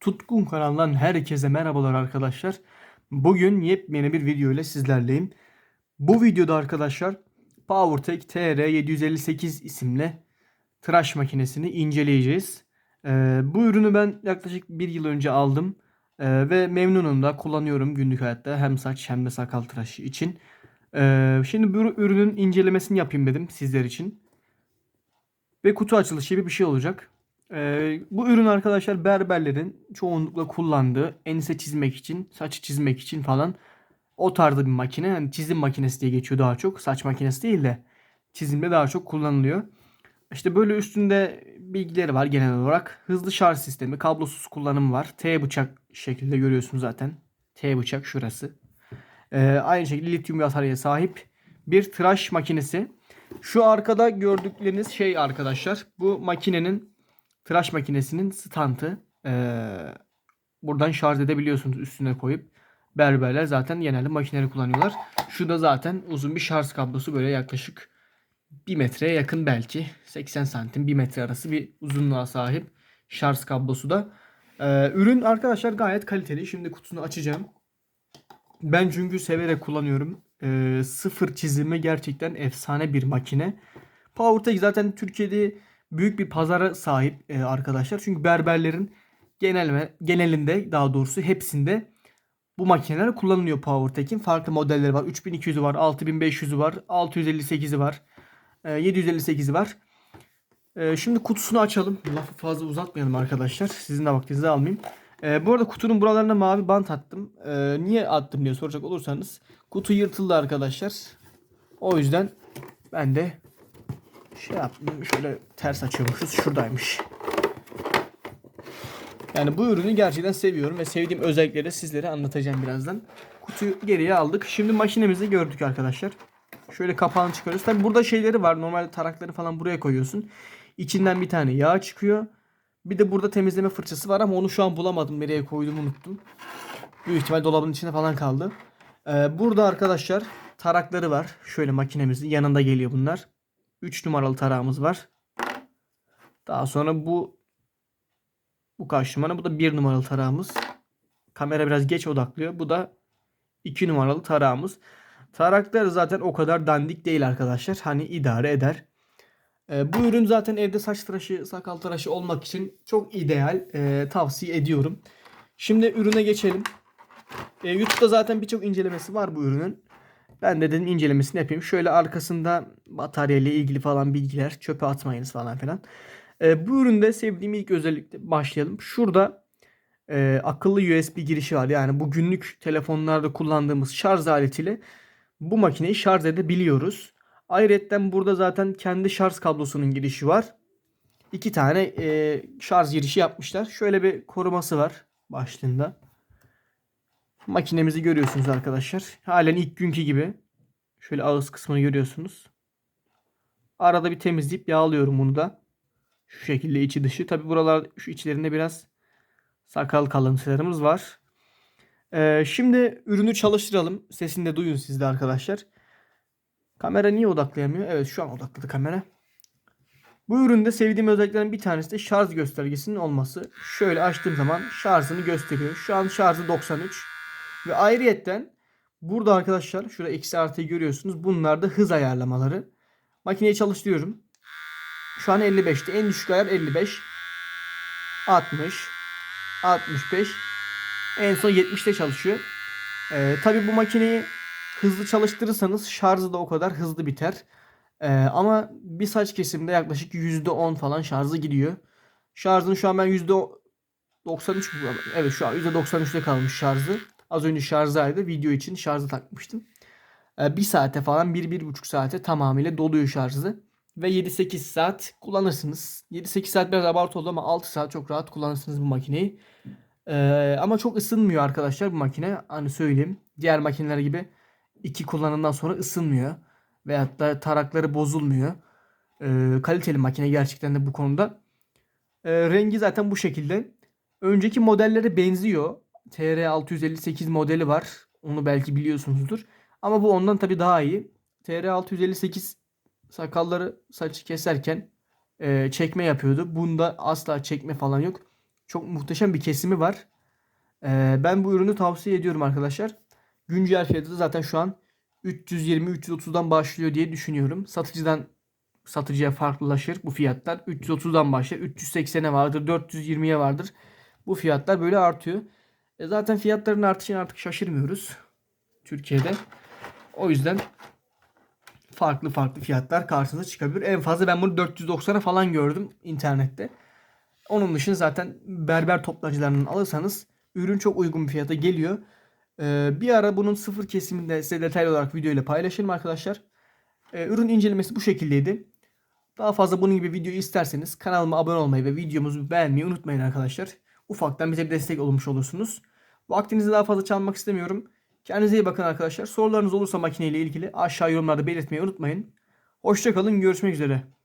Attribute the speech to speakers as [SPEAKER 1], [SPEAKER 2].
[SPEAKER 1] Tutkun kanalından herkese merhabalar arkadaşlar. Bugün yepyeni bir video ile sizlerleyim. Bu videoda arkadaşlar PowerTech TR758 isimli tıraş makinesini inceleyeceğiz. Ee, bu ürünü ben yaklaşık bir yıl önce aldım Ee, ve memnunum da kullanıyorum günlük hayatta hem saç hem de sakal tıraşı için. Ee, şimdi bu ürünün incelemesini yapayım dedim sizler için. Ve kutu açılışı gibi bir şey olacak. Ee, bu ürün arkadaşlar berberlerin çoğunlukla kullandığı ense çizmek için, saç çizmek için falan o tarzda bir makine. Yani çizim makinesi diye geçiyor daha çok. Saç makinesi değil de çizimde daha çok kullanılıyor. İşte böyle üstünde bilgileri var genel olarak. Hızlı şarj sistemi, kablosuz kullanım var. T bıçak şeklinde görüyorsunuz zaten. T bıçak şurası. Ee, aynı şekilde lityum bataryaya sahip bir tıraş makinesi. Şu arkada gördükleriniz şey arkadaşlar. Bu makinenin tıraş makinesinin stantı. Ee, buradan şarj edebiliyorsunuz üstüne koyup. Berberler zaten genelde makineleri kullanıyorlar. Şu da zaten uzun bir şarj kablosu böyle yaklaşık 1 metreye yakın belki. 80 santim 1 metre arası bir uzunluğa sahip şarj kablosu da. Ee, ürün arkadaşlar gayet kaliteli. Şimdi kutusunu açacağım. Ben çünkü severek kullanıyorum. Ee, sıfır çizimi gerçekten efsane bir makine. PowerTech zaten Türkiye'de büyük bir pazara sahip e, arkadaşlar. Çünkü berberlerin genel genelinde daha doğrusu hepsinde bu makineler kullanılıyor PowerTech'in. Farklı modelleri var. 3200'ü var, 6500'ü var, 658'i var, e, 758'i var. E, şimdi kutusunu açalım. Lafı fazla uzatmayalım arkadaşlar. Sizin de vaktinizi almayayım. E, bu arada kutunun buralarına mavi bant attım. E, niye attım diye soracak olursanız. Kutu yırtıldı arkadaşlar. O yüzden ben de şey yaptım. Şöyle ters açıyormuşuz. Şuradaymış. Yani bu ürünü gerçekten seviyorum ve sevdiğim özellikleri sizlere anlatacağım birazdan. Kutuyu geriye aldık. Şimdi makinemizi gördük arkadaşlar. Şöyle kapağını çıkarıyoruz. Tabi burada şeyleri var. Normalde tarakları falan buraya koyuyorsun. İçinden bir tane yağ çıkıyor. Bir de burada temizleme fırçası var ama onu şu an bulamadım. Nereye koyduğumu unuttum. Büyük ihtimal dolabın içinde falan kaldı. Ee, burada arkadaşlar tarakları var. Şöyle makinemizin yanında geliyor bunlar. 3 numaralı tarağımız var. Daha sonra bu bu kaç numara? Bu da 1 numaralı tarağımız. Kamera biraz geç odaklıyor. Bu da 2 numaralı tarağımız. Taraklar zaten o kadar dandik değil arkadaşlar. Hani idare eder. Ee, bu ürün zaten evde saç tıraşı, sakal tıraşı olmak için çok ideal. Ee, tavsiye ediyorum. Şimdi ürüne geçelim. Ee, YouTube'da zaten birçok incelemesi var bu ürünün. Ben de dedim incelemesini yapayım. Şöyle arkasında batarya ile ilgili falan bilgiler. Çöpe atmayınız falan filan. Ee, bu üründe sevdiğim ilk özellikle başlayalım. Şurada e, akıllı USB girişi var. Yani bu günlük telefonlarda kullandığımız şarj aletiyle bu makineyi şarj edebiliyoruz. Ayrıca burada zaten kendi şarj kablosunun girişi var. İki tane e, şarj girişi yapmışlar. Şöyle bir koruması var başlığında. Makinemizi görüyorsunuz arkadaşlar. Halen ilk günkü gibi. Şöyle ağız kısmını görüyorsunuz. Arada bir temizleyip yağlıyorum bunu da. Şu şekilde içi dışı. Tabi buralar şu içlerinde biraz sakal kalıntılarımız var. Ee, şimdi ürünü çalıştıralım. Sesini de duyun siz de arkadaşlar. Kamera niye odaklayamıyor? Evet şu an odakladı kamera. Bu üründe sevdiğim özelliklerin bir tanesi de şarj göstergesinin olması. Şöyle açtığım zaman şarjını gösteriyor. Şu an şarjı 93. Ve ayrıyetten burada arkadaşlar şurada eksi artıyı görüyorsunuz. Bunlar da hız ayarlamaları. Makineyi çalıştırıyorum. Şu an 55'te. En düşük ayar 55. 60. 65. En son 70'te çalışıyor. Ee, Tabi bu makineyi hızlı çalıştırırsanız şarjı da o kadar hızlı biter. Ee, ama bir saç kesimde yaklaşık %10 falan şarjı gidiyor. Şarjını şu an ben %93 evet şu an %93'te kalmış şarjı. Az önce şarjdaydı. Video için şarjı takmıştım. Ee, bir saate falan 1-1,5 saate tamamıyla doluyor şarjı. Ve 7-8 saat kullanırsınız. 7-8 saat biraz abartı oldu ama 6 saat çok rahat kullanırsınız bu makineyi. Ee, ama çok ısınmıyor arkadaşlar bu makine. Hani söyleyeyim. Diğer makineler gibi iki kullanımdan sonra ısınmıyor. Veyahut da tarakları bozulmuyor. Ee, kaliteli makine gerçekten de bu konuda. Ee, rengi zaten bu şekilde. Önceki modellere benziyor. TR658 modeli var. Onu belki biliyorsunuzdur. Ama bu ondan tabi daha iyi. TR658 sakalları saçı keserken e, çekme yapıyordu. Bunda asla çekme falan yok. Çok muhteşem bir kesimi var. Ee, ben bu ürünü tavsiye ediyorum arkadaşlar. Güncel fiyatı da zaten şu an 320-330'dan başlıyor diye düşünüyorum. Satıcıdan satıcıya farklılaşır bu fiyatlar. 330'dan başlar. 380'e vardır. 420'ye vardır. Bu fiyatlar böyle artıyor. E zaten fiyatların artışına artık şaşırmıyoruz. Türkiye'de. O yüzden farklı farklı fiyatlar karşınıza çıkabilir. En fazla ben bunu 490'a falan gördüm internette. Onun dışında zaten berber toptancılarından alırsanız ürün çok uygun bir fiyata geliyor. Ee, bir ara bunun sıfır kesiminde size detaylı olarak video ile paylaşırım arkadaşlar. Ee, ürün incelemesi bu şekildeydi. Daha fazla bunun gibi video isterseniz kanalıma abone olmayı ve videomuzu beğenmeyi unutmayın arkadaşlar. Ufaktan bize bir destek olmuş olursunuz. Vaktinizi daha fazla çalmak istemiyorum. Kendinize iyi bakın arkadaşlar. Sorularınız olursa makineyle ilgili aşağı yorumlarda belirtmeyi unutmayın. Hoşçakalın. Görüşmek üzere.